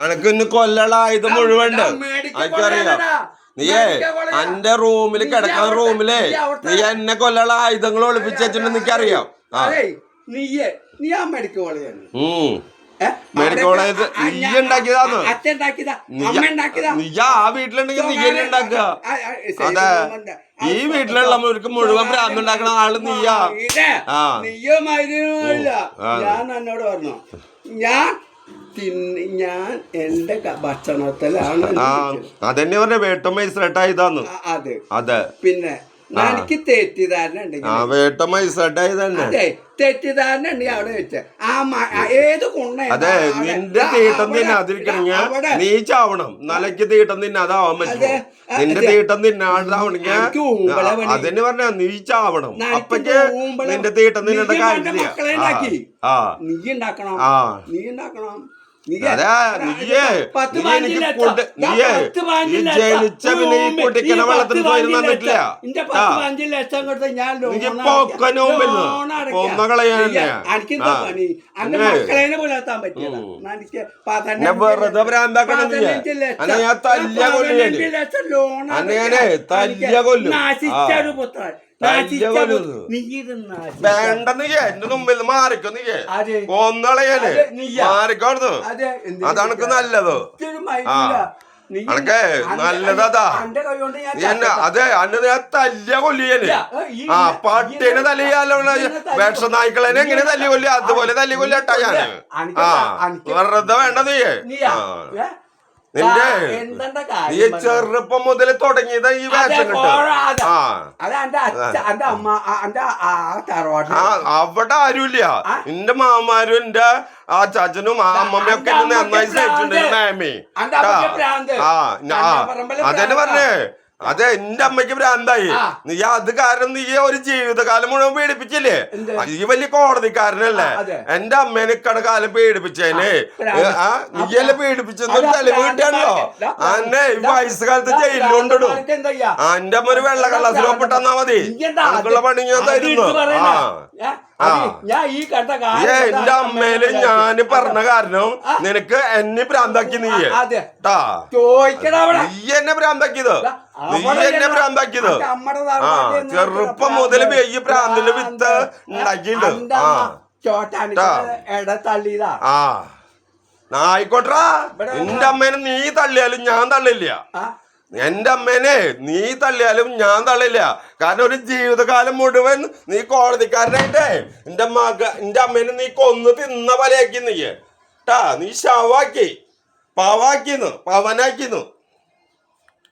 അനക്ക് ഇന്ന് കൊല്ലള ഇത് മുഴുവണ്ട് എനിക്കറിയാം നീയേ എന്റെ അന്റെ റൂമിൽ കിടക്കാൻ കിടക്കുന്ന റൂമിലേ നീ എന്നെ കൊല്ലള ആയുധങ്ങൾ ഒളിപ്പിച്ച് വെച്ചിട്ടുണ്ട് എനിക്കറിയാം. നീയേ നീ ആ മെഡിക്കൽ കോളേജാണ്? മെഡിക്കൽ കോളേജ് നീ നീ ആ വീട്ടിലുണ്ടെങ്കിൽ നീ തന്നെ ഉണ്ടാക്കുക. അതെ. ഈ വീട്ടിലുള്ളവർക്ക് മുഴുവൻ ഭ്രാന്ത് ഉണ്ടാക്കണ ആൾ നീയാ. നീയോ മരുന്നില്ല ഞാൻ എന്നോട് പറഞ്ഞു ഞാൻ ഞാൻ എന്റെ ഭക്ഷണത്തിലാണ് അതെന്നെ പറഞ്ഞ വേട്ടമ്മ മൈസറട്ടായതാന്ന് അതെ. അത്. പിന്നെ. എനിക്ക് തെറ്റിദ്ധാരണ ഉണ്ടെങ്കിൽ തെറ്റിദ്ധാരണ ഉണ്ടെങ്കിൽ അവിടെ വെച്ച് ആ ഏത് കുണ്ണ അതെ നിന്റെ തീട്ടം തിന്നാതിരിക്കണെങ്കിൽ നീ ചാവണം. നിലയ്ക്ക് തീട്ടം തിന്നാതാവാൻ നിന്റെ. തീട്ടം. അതിന് പറഞ്ഞ അപ്പക്ക് നിന്റെ തീട്ടം തിന്നേണ്ട കാര്യമില്ല നീ ഉണ്ടാക്കണം? നീ ഉണ്ടാക്കണം? കുട്ടിക്കണ വെള്ളത്തിന് പത്ത് പോയിരുന്നു പതിനഞ്ച് തന്നിട്ടില്ല ലക്ഷം. ഇന്റെ പത്ത് ആ. പതിനഞ്ച് ലക്ഷം കൊടുത്ത് ഞാൻ പറ്റില്ല വെറുതെ ഭ്രാന്താക്കണം. അന്നെ ഞാൻ തല്ലിയ കൊല്ലുകയാണ്. ലോൺ അന്നെ അടയ്ക്കാം. ഞാനേ തല്ലിയ എനിക്ക് കൊല്ലും. നശിച്ച ആ. ഒരു പുത്രൻ തല്ലിയ നശിച്ച കൊല്ലും. പുത്രൻ. നീ ഇത് നശിച്ച- വേണ്ട നീ എന്റെ മുമ്പിൽ നിന്ന് മാറിക്കോ നീ ആര്? കൊന്നളയല്ലേ അതെ, നീയാ. മാറിക്കോടുന്നു അതെ, എന്ത് അതാണക്ക് നല്ലത് നല്ലതാ. അനക്കേ അന്റെ നല്ലതതാ. കൈ- അന്റെ കൈ കൊണ്ട് ഞാൻ നീ എന്നെ അതെ അന്നെ ഞാൻ തല്ലിയ ഈ ആ പട്ടിനെ തല്ലിയാലോ വേഷ നായ്ക്കളെ എങ്ങനെ തല്ലി കൊല്ലി അതുപോലെ തല്ലി കൊല്ലട്ടാ ഞാൻ ആ വെറുതെ വേണ്ടത്? ആ. നിന്റെ നീ ചെറുപ്പം മുതൽ തുടങ്ങിയതാ ഈ വേഷം അവിടെ ആരുമില്ല? എന്റെ മാമാരും എന്റെ ആ ചാച്ചനും ആ അമ്മമ്മയും ഒക്കെ നന്നായി സഹിച്ചിട്ടുണ്ട് മാമി. ആ. അതന്നെ പറഞ്ഞേ. അതെ എന്റെ അമ്മയ്ക്ക് ഭ്രാന്തായി. നീ അത് കാരണം നീ ഒരു ജീവിതകാലം മുഴുവൻ പീഡിപ്പിച്ചില്ലേ ഈ വലിയ കോടതിക്കാരനല്ലേ. എന്റെ അമ്മേനെ ഇക്കടെ കാലം പീഡിപ്പിച്ചേനെ ആ, നീയല്ലേ പീഡിപ്പിച്ചെന്നൊരു അതാ തെളിവ് ഭ്രാന്ത് കിട്ടാണല്ലോ മാർക്ക്. ദാ അന്നെ ഈ വയസ്സുകാലത്ത് ജയിലിൽ ചെയ്യാ? ആ എന്റെ അമ്മ ഒരു വെള്ള കള്ളസിൽ മതി? പണി ഞാൻ തരുന്നു? ആ. ഞാൻ ഈ കണ്ട എന്റെ അമ്മേനെ ഞാൻ പറഞ്ഞ കാരണം നിനക്ക് എന്നെ ഭ്രാന്താക്കി നീ നീ എന്നെ ഭ്രാന്താക്കിയത്? നീ എന്നെ ഭ്രാന്താക്കിയത്? ആ ചെറുപ്പം മുതൽ ഈ ഭ്രാന്തിന്റെ വിത്ത്. ഉണ്ടാക്കിയിട്ടുണ്ട്. ആ. അമ്മ ഇട തള്ളിയതാ. ആ. ആയിക്കോട്രാ ഇവിടെ എന്റെ അമ്മേനെ നീ തള്ളിയാലും ഞാൻ തള്ളില്ല. ആ? എന്റെ അമ്മേനെ നീ തള്ളിയാലും ഞാൻ തള്ളില്ല. കാരണം ഒരു ജീവിതകാലം മുഴുവൻ നീ കോടതിക്കാരനായിട്ടേ. എന്റെ മക എന്റെ അമ്മേനെ നീ കൊന്ന് തിന്ന പോലെയാക്കി നീ. ട്ടാ നീ ശവാക്കി പവാക്കിന്ന് പവനാക്കിന്ന്.